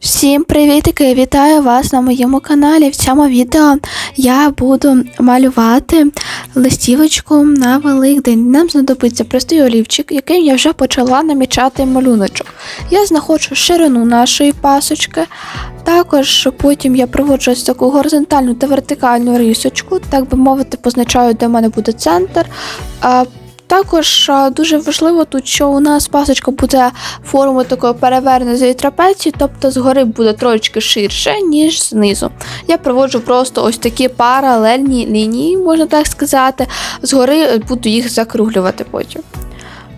Всім привітики! Вітаю вас на моєму каналі. В цьому відео я буду малювати листівочку на Великдень. Нам знадобиться простий олівчик, яким я вже почала намічати малюночок. Я знаходжу ширину нашої пасочки. Також потім я проводжу ось таку горизонтальну та вертикальну рисочку, так би мовити, позначаю, де в мене буде центр. Також дуже важливо тут, що у нас пасочка буде форму такої перевернутої трапеції, тобто згори буде трошечки ширше, ніж знизу. Я проводжу просто ось такі паралельні лінії, можна так сказати. Згори буду їх закруглювати потім.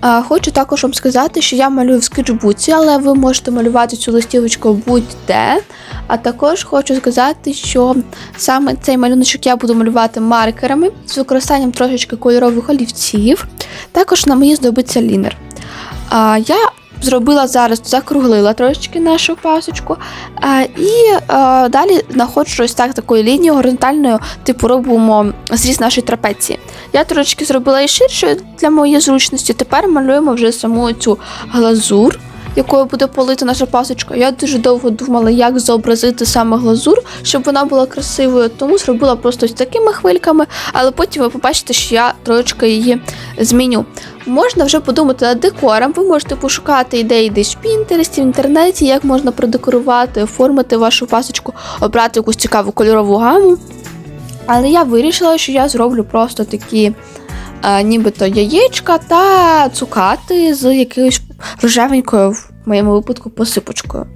Хочу також вам сказати, що я малюю в скетчбуці, але ви можете малювати цю листівочку будь-де. А також хочу сказати, що саме цей малюночок я буду малювати маркерами з використанням трошечки кольорових олівців. Також на мені здобиться лінер. Я зробила зараз, закруглила трошечки нашу пасочку. А, і а, далі знаходжу ось так такою лінією горизонтальною, типу робимо зріз нашої трапеції. Я трошечки зробила і ширшою для моєї зручності. Тепер малюємо вже саму цю глазур, якою буде полита наша пасочка. Я дуже довго думала, як зобразити саме глазур, щоб вона була красивою, тому зробила просто ось такими хвильками, але потім ви побачите, що я трошечки її зміню. Можна вже подумати над декором. Ви можете пошукати ідеї десь в Пінтересті, в інтернеті, як можна продекорувати, оформити вашу пасочку, обрати якусь цікаву кольорову гаму. Але я вирішила, що я зроблю просто такі е, нібито яєчка та цукати з якоюсь рожевенькою, в моєму випадку, посипочкою.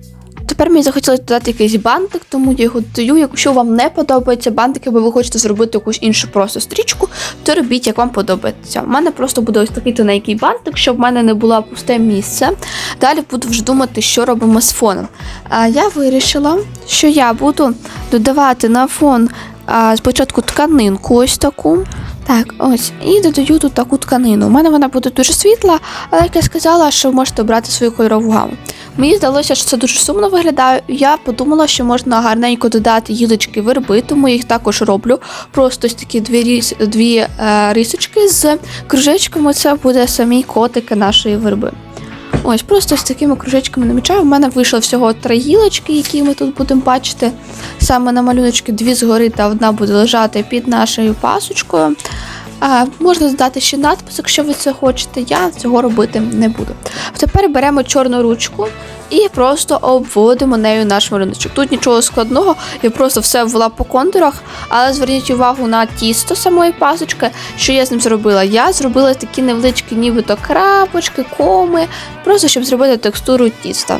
Тепер мені захотілося додати якийсь бантик, тому я його додаю. Якщо вам не подобаються бантики, або ви хочете зробити якусь іншу просто стрічку, то робіть, як вам подобається. У мене просто буде ось такий тоненький бантик, щоб в мене не було пусте місце. Далі буду вже думати, що робимо з фоном. А я вирішила, що я буду додавати на фон а, спочатку тканинку ось таку. Так, ось, і додаю тут таку тканину. У мене вона буде дуже світла, але як я сказала, що ви можете обрати свою кольорову гаму. Мені здалося, що це дуже сумно виглядає. Я подумала, що можна гарненько додати гілочки верби, тому я їх також роблю. Просто ось такі дві, ріс, дві е, рисочки з кружечками. Це буде самі котики нашої верби. Ось, просто з такими кружечками намічаю. У мене вийшло всього три гілочки, які ми тут будемо бачити. Саме на малюночки дві згори та одна буде лежати під нашою пасочкою. А, можна здати ще надпис, якщо ви це хочете. Я цього робити не буду. Тепер беремо чорну ручку і просто обводимо нею наш малюночок. Тут нічого складного, я просто все ввела по контурах, але зверніть увагу на тісто самої пасочки, що я з ним зробила. Я зробила такі невеличкі, нібито крапочки, коми, просто щоб зробити текстуру тіста.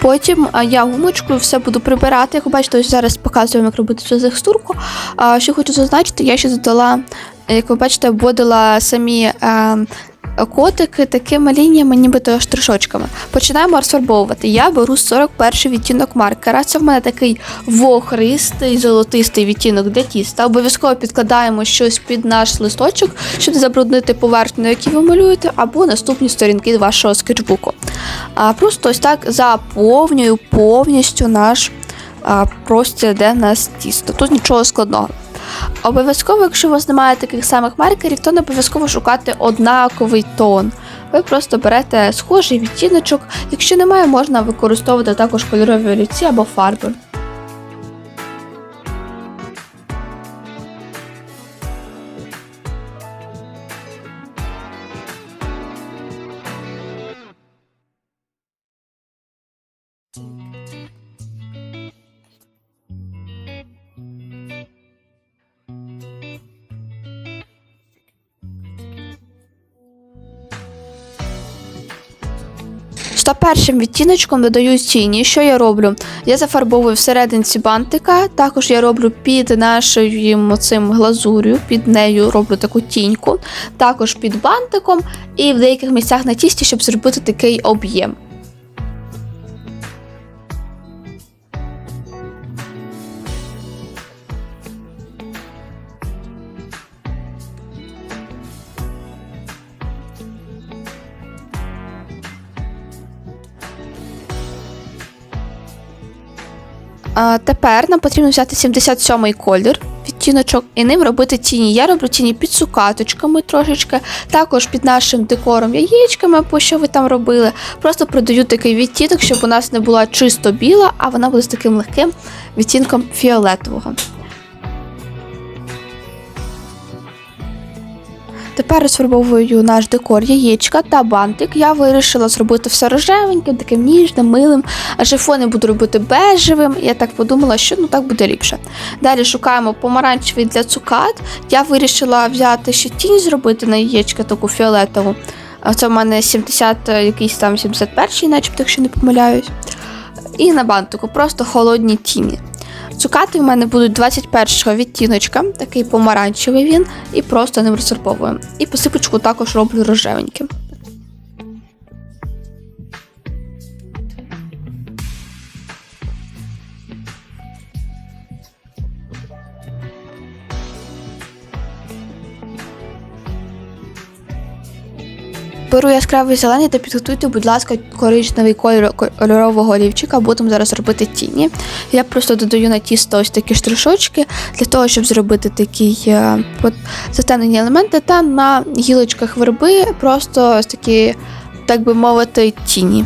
Потім я гумочкою все буду прибирати. Як ви бачите, ось зараз показую, як робити цю текстурку. Що хочу зазначити, я ще додала, як ви бачите, вводила самі. Котики такими лініями, нібито штришочками. Починаємо розфарбовувати. Я беру 41 відтінок маркера. Це в мене такий вохристий, золотистий відтінок для тіста. Обов'язково підкладаємо щось під наш листочок, щоб не забруднити поверхню, на якій ви малюєте, або наступні сторінки вашого скетчбуку. А просто ось так заповнюю повністю наш простір, де в нас тісто. Тут нічого складного. Обов'язково, якщо у вас немає таких самих маркерів, то не обов'язково шукати однаковий тон. Ви просто берете схожий відтіночок. Якщо немає, можна використовувати також кольорові олівці або фарби. Що першим відтіночком додаю тіні. Що я роблю? Я зафарбовую всерединці бантика, також я роблю під нашою цим глазур'ю, під нею роблю таку тіньку, також під бантиком і в деяких місцях на тісті, щоб зробити такий об'єм. А тепер нам потрібно взяти 77-й колір, відтіночок і ним робити тіні. Я роблю тіні під цукаточками трошечки, також під нашим декором яєчками, по що ви там робили. Просто продаю такий відтінок, щоб у нас не була чисто біла, а вона буде з таким легким відтінком фіолетового. Тепер розфарбовую наш декор яєчка та бантик. Я вирішила зробити все рожевеньким, таким ніжним, милим, а шифони буду робити бежевим. Я так подумала, що ну так буде ліпше. Далі шукаємо помаранчевий для цукат. Я вирішила взяти ще тінь зробити на яєчка, таку фіолетову. Це в мене 70, якийсь там 71, начебто, якщо не помиляюсь. І на бантику просто холодні тіні. Цукати в мене будуть 21-го відтіночка, такий помаранчевий він, і просто ним розфарбовуємо. І посипочку також роблю рожевеньким. Беру яскравий зелений та підготуйте, будь ласка, коричневий кольор кольорового олівчика, будемо зараз робити тіні. Я просто додаю на тісто ось такі штришочки для того, щоб зробити такі е, затемнені елементи, та на гілочках верби просто ось такі, так би мовити, тіні.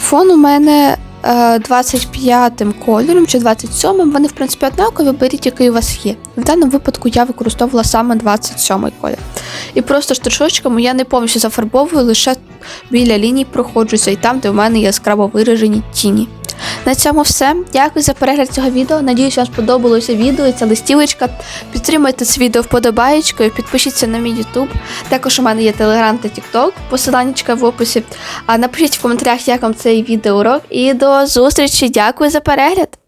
Фон у мене е, 25-м кольором чи 27-м. Вони, в принципі, однакові, беріть, який у вас є. В даному випадку я використовувала саме 27-й колір. І просто штришочками я не повністю зафарбовую, лише біля ліній проходжуся, і там, де в мене яскраво виражені тіні. На цьому все. Дякую за перегляд цього відео. Надіюсь, вам сподобалося відео і ця листівочка. Підтримайте це відео вподобаєчкою, підпишіться на мій YouTube. Також у мене є Telegram та TikTok, посиланнячка в описі. А напишіть в коментарях, як вам цей відеоурок. І до зустрічі. Дякую за перегляд!